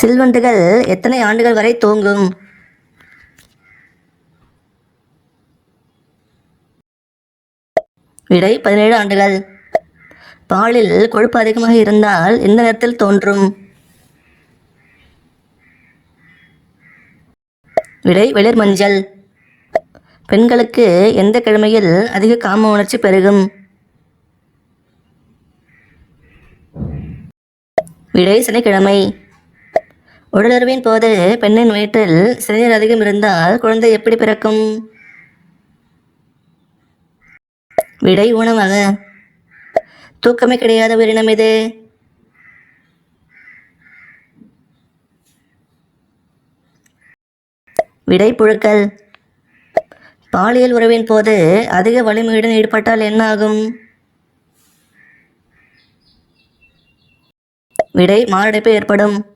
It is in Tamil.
சில்வண்டுகள் எத்தனை ஆண்டுகள் வரை தூங்கும்? விடை பதினேழு ஆண்டுகள். பாலில் கொழுப்பு அதிகமாக இருந்தால் எந்த நேரத்தில் தோன்றும்? விடை வெளிர் மஞ்சள். பெண்களுக்கு எந்த கிழமையில் அதிக காம உணர்ச்சி பெருகும்? விடை சனிக்கிழமை. உடலுறவின் போது பெண்ணின் வயிற்றில் சிறுநீர் அதிகம் இருந்தால் குழந்தை எப்படி பிறக்கும்? விடை ஊனமாக. தூக்கமே கிடையாத உயிரினம் இது. விடை புழுக்கள். பாலியல் உறவின் போது அதிக வலிமையுடன் ஈடுபட்டால் என்ன ஆகும்? விடை மாரடைப்பு ஏற்படும்.